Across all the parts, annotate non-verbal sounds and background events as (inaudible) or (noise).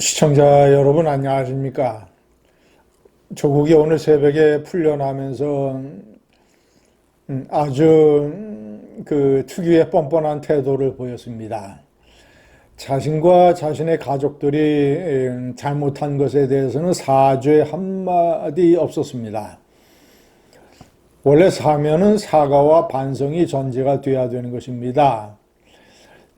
시청자 여러분 안녕하십니까? 조국이 오늘 새벽에 풀려나면서 음, 아주 음, 그 특유의 뻔뻔한 태도를 보였습니다. 자신과 자신의 가족들이 음, 잘못한 것에 대해서는 사죄 한마디 없었습니다. 원래 사면은 사과와 반성이 전제가 돼야 되는 것입니다.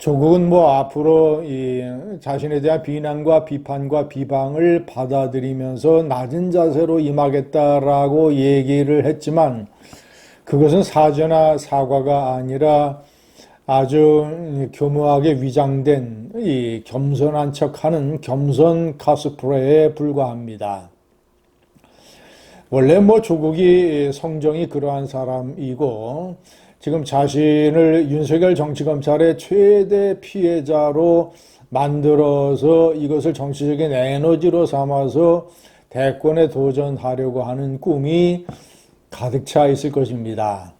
조국은 뭐 앞으로 이 자신에 대한 비난과 비판과 비방을 받아들이면서 낮은 자세로 임하겠다라고 얘기를 했지만 그것은 사죄나 사과가 아니라 아주 교묘하게 위장된 이 겸손한 척하는 겸손 카스프레에 불과합니다. 원래 뭐 조국이 성정이 그러한 사람이고 지금 자신을 윤석열 정치검찰의 최대 피해자로 만들어서 이것을 정치적인 에너지로 삼아서 대권에 도전하려고 하는 꿈이 가득 차 있을 것입니다.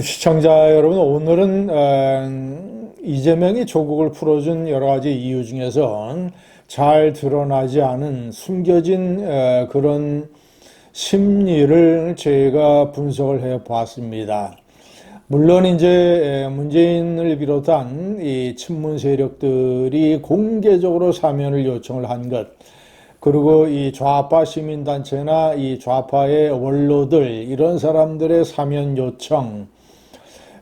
시청자 여러분, 오늘은 어, 이재명이 조국을 풀어준 여러 가지 이유 중에서 잘 드러나지 않은 숨겨진 어, 그런 심리를 제가 분석을 해 봤습니다. 물론 이제 문재인을 비롯한 이 친문 세력들이 공개적으로 사면을 요청을 한 것, 그리고 이 좌파 시민단체나 이 좌파의 원로들, 이런 사람들의 사면 요청,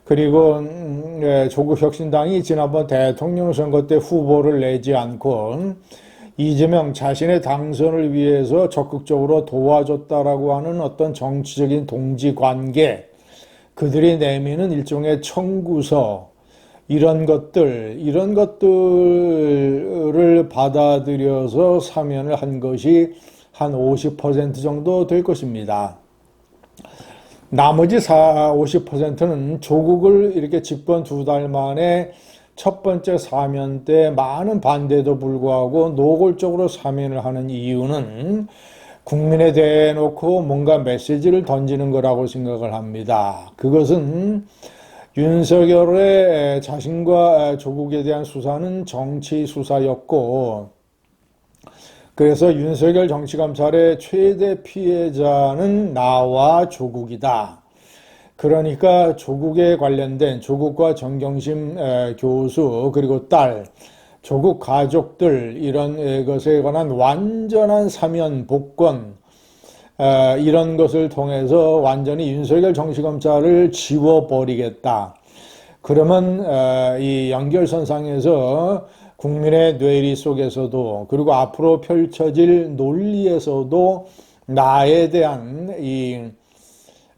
그리고 음, 예, 조국 혁신당이 지난번 대통령 선거 때 후보를 내지 않고 이재명 자신의 당선을 위해서 적극적으로 도와줬다라고 하는 어떤 정치적인 동지 관계, 그들이 내미는 일종의 청구서, 이런 것들, 이런 것들을 받아들여서 사면을 한 것이 한 50% 정도 될 것입니다. 나머지 4, 50%는 조국을 이렇게 집권 두 달 만에 첫 번째 사면 때 많은 반대도 불구하고 노골적으로 사면을 하는 이유는 국민에 대해 놓고 뭔가 메시지를 던지는 거라고 생각을 합니다. 그것은 윤석열의 자신과 조국에 대한 수사는 정치 수사였고, 그래서 윤석열 정치감찰의 최대 피해자는 나와 조국이다. 그러니까 조국에 관련된 조국과 정경심 교수 그리고 딸 조국 가족들 이런 것에 관한 완전한 사면 복권 이런 것을 통해서 완전히 윤석열 정치검찰을 지워버리겠다. 그러면 이 연결선상에서 국민의 뇌리 속에서도 그리고 앞으로 펼쳐질 논리에서도 나에 대한 이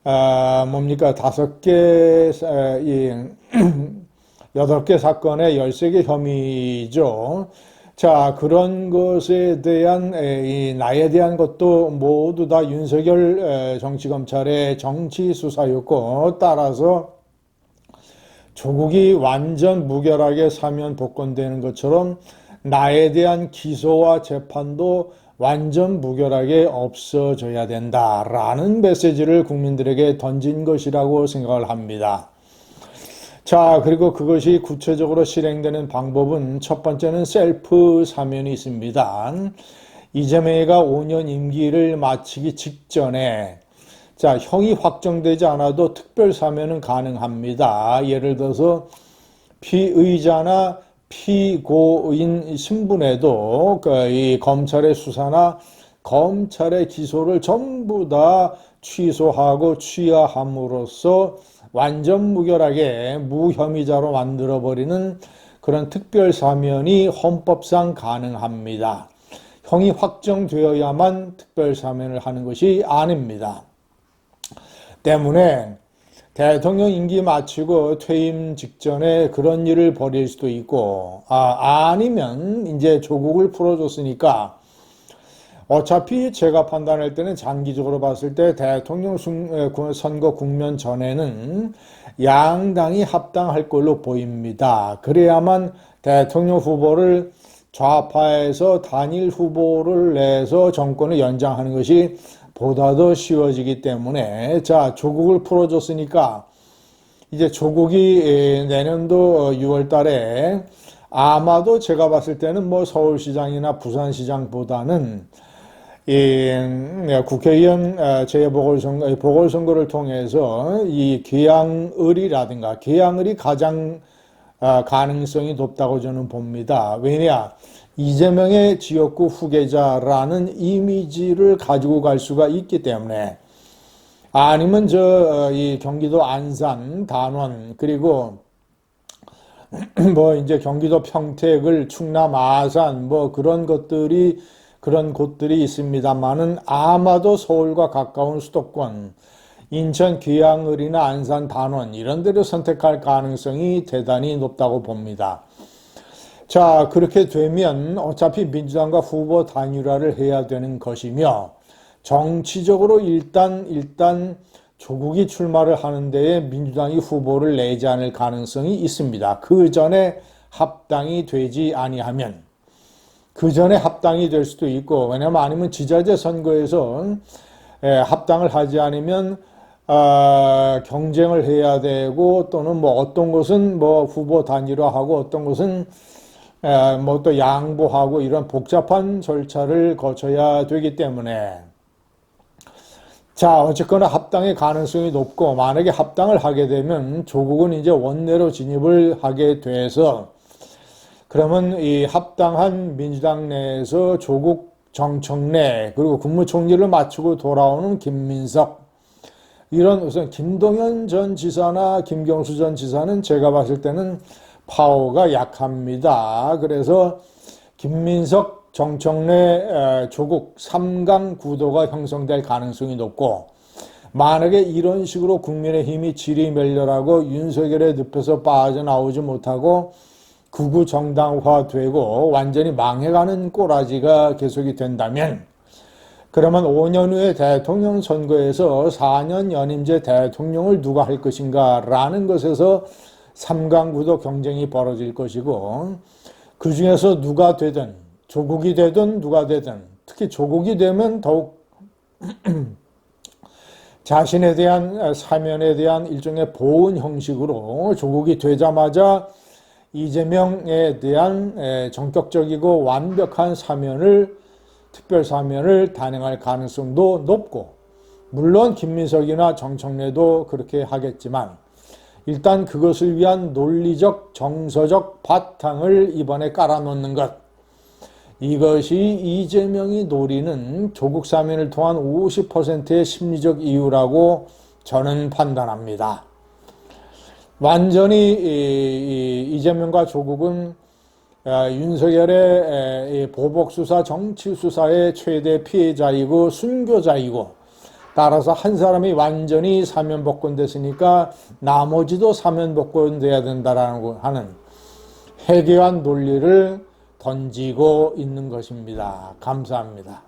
아, 뭡니까 다섯 개, 이 (clears throat) 여덟 개 사건의 열세 개 혐의죠. 자, 그런 것에 대한, 이 나에 대한 것도 모두 다 윤석열 정치검찰의 정치 수사였고, 따라서 조국이 완전 무결하게 사면 복권되는 것처럼 나에 대한 기소와 재판도 완전 무결하게 없어져야 된다라는 메시지를 국민들에게 던진 것이라고 생각을 합니다. 자, 그리고 그것이 구체적으로 실행되는 방법은 첫 번째는 셀프 사면이 있습니다. 이재명이가 5년 임기를 마치기 직전에 자, 형이 확정되지 않아도 특별 사면은 가능합니다. 예를 들어서 피의자나 피고인 신분에도 그이 검찰의 수사나 검찰의 기소를 전부 다 취소하고 취하함으로써 완전 무결하게 무혐의자로 만들어버리는 그런 특별 사면이 헌법상 가능합니다. 형이 확정되어야만 특별 사면을 하는 것이 아닙니다. 때문에 대통령 임기 마치고 퇴임 직전에 그런 일을 벌일 수도 있고, 아, 아니면 이제 조국을 풀어줬으니까 어차피 제가 판단할 때는 장기적으로 봤을 때 대통령 선거 국면 전에는 양당이 합당할 걸로 보입니다. 그래야만 대통령 후보를 좌파에서 단일 후보를 내서 정권을 연장하는 것이 보다 더 쉬워지기 때문에 자 조국을 풀어줬으니까 이제 조국이 내년도 6월 달에 아마도 제가 봤을 때는 뭐 서울시장이나 부산시장보다는 이 국회의원 어, 재보궐선거 보궐선거를 통해서 이 계양을이라든가 계양을이 가장 아, 가능성이 높다고 저는 봅니다. 왜냐 이재명의 지역구 후계자라는 이미지를 가지고 갈 수가 있기 때문에 아니면 저 이 경기도 안산, 단원 그리고 (clears throat) 뭐 이제 경기도 평택을 충남 아산 뭐 그런 것들이 그런 곳들이 있습니다만은 아마도 서울과 가까운 수도권 인천 귀양을이나 안산 단원 이런 데를 선택할 가능성이 대단히 높다고 봅니다. 자, 그렇게 되면 어차피 민주당과 후보 단일화를 해야 되는 것이며 정치적으로 일단 일단 조국이 출마를 하는 데에 민주당이 후보를 내지 않을 가능성이 있습니다. 그 전에 합당이 되지 아니하면 그 전에 합당이 될 수도 있고 왜냐면 아니면 지자체 선거에서 에, 합당을 하지 않으면 아, 경쟁을 해야 되고 또는 뭐 어떤 것은 뭐 후보 단일화하고 어떤 것은 뭐 또 양보하고 이런 복잡한 절차를 거쳐야 되기 때문에. 자 어쨌거나 합당의 가능성이 높고 만약에 합당을 하게 되면 조국은 이제 원내로 진입을 하게 돼서 그러면 이 합당한 민주당 내에서 조국 정청래 그리고 국무총리를 마치고 돌아오는 김민석. 이런 우선 김동연 전 지사나 김경수 전 지사는 제가 봤을 때는 파워가 약합니다. 그래서 김민석, 정청래, 조국 3강 구도가 형성될 가능성이 높고 만약에 이런 식으로 국민의힘이 질이멸렬하고 윤석열의 늪에서 빠져나오지 못하고 구구 정당화되고 완전히 망해가는 꼬라지가 계속이 된다면 그러면 5년 후에 대통령 선거에서 4년 연임제 대통령을 누가 할 것인가 라는 것에서 3강구도 경쟁이 벌어질 것이고 그 중에서 누가 되든 조국이 되든 누가 되든 특히 조국이 되면 더욱 (clears throat) 자신에 대한 사면에 대한 일종의 보은 형식으로 조국이 되자마자 이재명에 대한 전격적이고 완벽한 사면을 특별 사면을 단행할 가능성도 높고 물론 김민석이나 정청래도 그렇게 하겠지만 일단 그것을 위한 논리적 정서적 바탕을 이번에 깔아놓는 것 이것이 이재명이 노리는 조국 사면을 통한 50%의 심리적 이유라고 저는 판단합니다. 완전히 이재명과 조국은 아, 윤석열의 보복수사, 정치수사의 최대 피해자이고 순교자이고 따라서 한 사람이 완전히 사면 복권 됐으니까 나머지도 사면 복권 돼야 된다라는 하는 해괴한 논리를 던지고 있는 것입니다. 감사합니다.